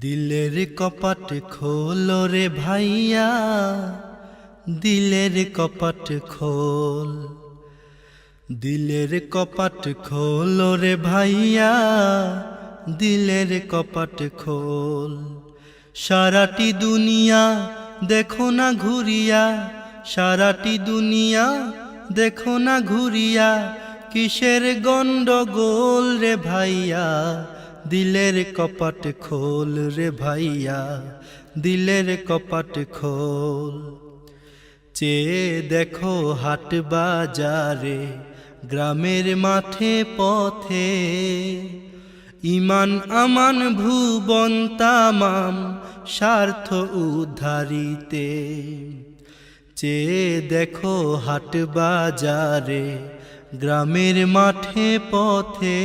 দিলের কপাট খোলো রে ভাইয়া, দিলের কপাট খোল। দিলের কপাট খোলো রে ভাইয়া, দিলের কপাট খোল। সারাটি দুনিয়া দেখো না ঘুরিয়া, সারাটি দুনিয়া দেখো না ঘুরিয়া, কিসের গন্ডগোল রে ভাইয়া? দিলের কপাট খোল রে ভাইয়া, দিলের কপাট খোল। চে দেখো হাট বাজারে, গ্রামের মাঠে পথে। ইমান আমান ভুবন তামাম, স্বার্থ উদ্ধারিতে। চেয়ে দেখো হাট বাজারে, গ্রামের মাঠে পথে।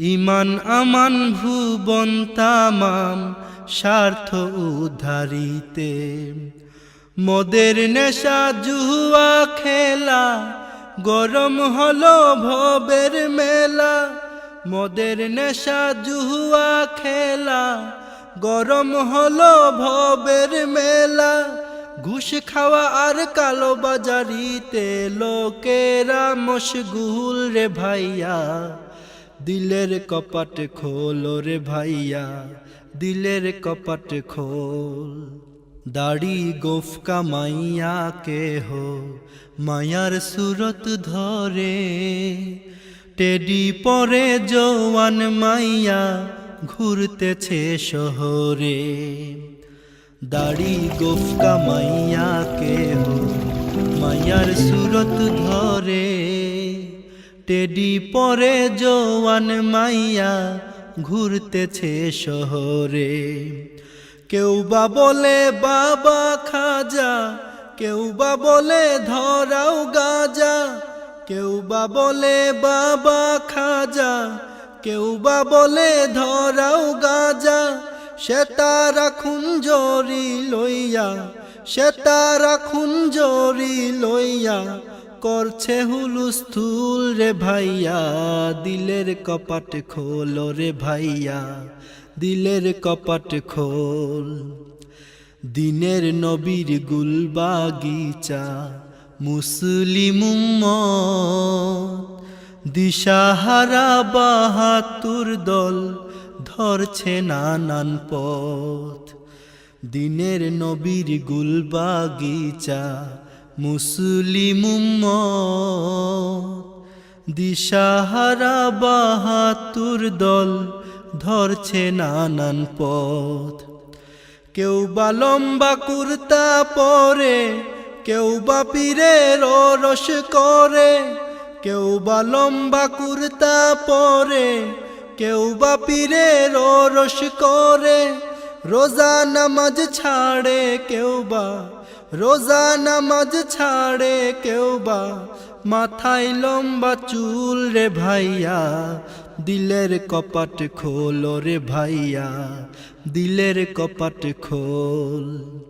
ইমান আমান ভুবন তামাম, স্বার্থ উদ্ধারিতে মদের নেশা জুয়া খেলা, গরম হলো ভবের মেলা। মদের নেশা জুয়া খেলা, গরম হলো ভবের মেলা। ঘুষ খাওয়া আর কালো বাজারিতে, লোকেরা মশগুল রে ভাইয়া। দিলের কপাট খোল রে ভাইয়া, দিলের কপাট খোল। দাড়ি গোফকা মাইয়া কে হো মায়ার সুরত ধরে। টেডি পরে জওয়ান মাইয়া ঘুরতেছে শহরে। দাড়ি গোফকা মাইয়া কে হো মায়ার সুরত ধরে। টেডি পরে জওয়ান মাইয়া ঘুরতেছে শহরে। কেউ বা বলে, বাবা, খাজা। কেউ বা বলে, ধরাও গাজা। কেউ বা বলে, বাবা, খাজা। কেউ বা বলে, ধরাও গাজা। সে তারা খুঞ্জরি লইয়া সে তারা খুঞ্জরি লইয়া। করছে হুলুস্থুল রে ভাইয়া। দিলের কপাট খোল রে ভাইয়া। দিলের কপাট খোল। দিনের নবীর গুল বাগিচা মুসলিম দিশাহারা বাহাতুর দল ধরছে নানান পথ। দিনের নবীর গুল বাগিচা মুসলিম দিশাহারা বাহাতুর দল ধরছে নানান পথ। কেউ বা লম্বা কুর্তা পরে, কেউ বা পীরের রস করে, কেউ বা লম্বা কুর্তা পরে, কেউ বা পীরের রস করে, রোজা নামাজ ছাড়ে কেউ বা রোজা নামাজ ছাড়ে কেউ বা। মাথায় লম্বা চুল রে ভাইয়া। দিলের কপাট খোল রে ভাইয়া। দিলের কপাট খোল।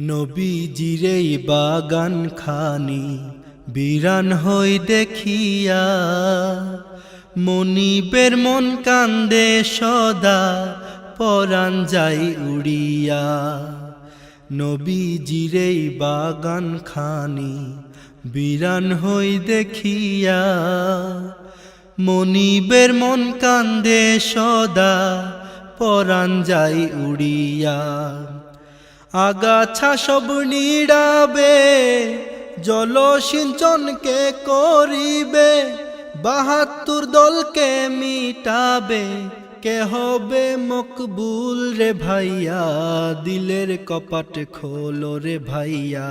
নবীজিরেই বাগান খানি, বিরান হই দেখিয়া। মনিবের মন কান্দে সদা, পরাণ যাই উড়িয়া। নবীজিরেই বাগান খানি বিরান হই দেখিয়া মনিবের মন কান্দে সদা, পরাণ যাই উড়িয়া। আগাছা সব নিড়াবে জলসিঞ্চনকে করিবে, বাহাত্তর দলকে মিটাবে কে হবে মকবুল রে ভাইয়া? দিলের কপাট খোল রে ভাইয়া,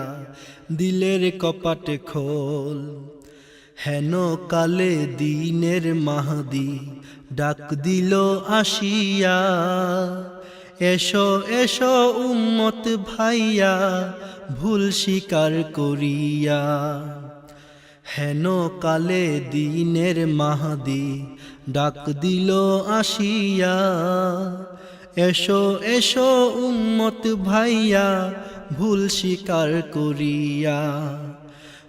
দিলের কপাট খোল। হেন কালে দিনের মাহদি ডাক দিল আসিয়া, এসো এসো উম্মত ভাইয়া, ভুল স্বীকার করিয়া। হেন কালে দিনের মাহাদি ডাক দিল আসিয়া, এসো এসো উম্মত ভাইয়া, ভুল স্বীকার করিয়া।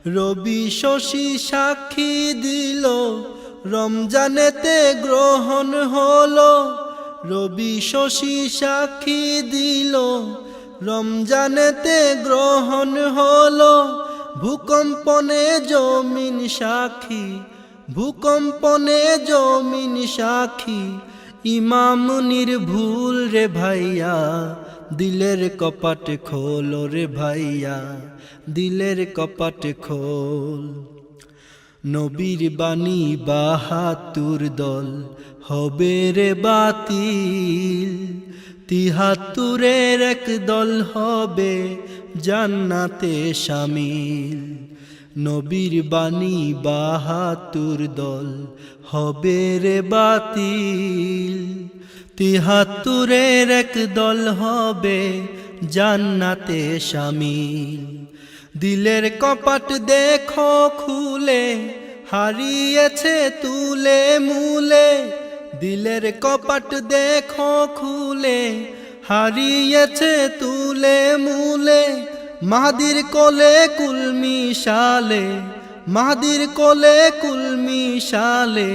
রবি শশী সাক্ষী দিল, রমজানেতে গ্রহণ হলো। রবি শশী সাক্ষী দিল, রমজানেতে গ্রহণ হলো। ভূকম্পনে জমিন সাক্ষী, ভূকম্পনে জমিন সাক্ষী। ইমাম নির্ভুল রে ভাইয়া, দিলের কপাট খোল রে ভাইয়া, দিলের কপাট খোল। নবীর বাণী বাহাতুর দল হবে রে বাতিল, তিহাত্তরের এক দল হবে জান্নাতে শামিল নবীর বাণী বাহাতুর দল হবে রে বাতিল। তিহাত্তরের এক দল হবে জান্নাতে শামিল দিলের কপাট দেখো খুলে, হারিয়েছে তুলে মূলে। দিলের কপাট দেখো খুলে হারিয়েছে তুলে মূলে, মাহাদির কোলে কুলমি শালে মাহাদির কোলে কুলমি শালে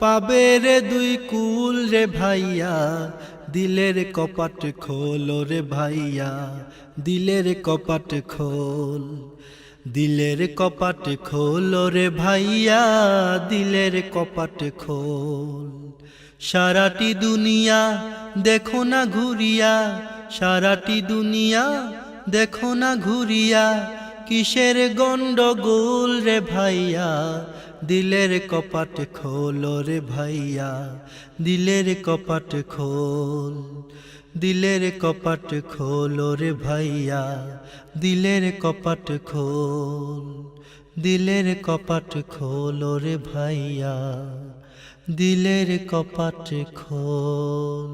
পাবে রে দুই কুল রে ভাইয়া, দিলের কপাট খোল রে ভাইয়া, দিলের কপাট খোল, দিলের কপাট খোল রে ভাইয়া, দিলের কপাট খোল। সারাটি দুনিয়া দেখো না ঘুরিয়া, সারাটি দুনিয়া দেখো না ঘুরিয়া, কিসের গন্ডগোল রে ভাইয়া, দিলের কপাট খোল রে ভাইয়া, দিলের কপাট খোল, দিলের কপাট খোল রে ভাইয়া, দিলের কপাট খোল, দিলের কপাট খোল রে ভাইয়া। দিলের কপাট খোল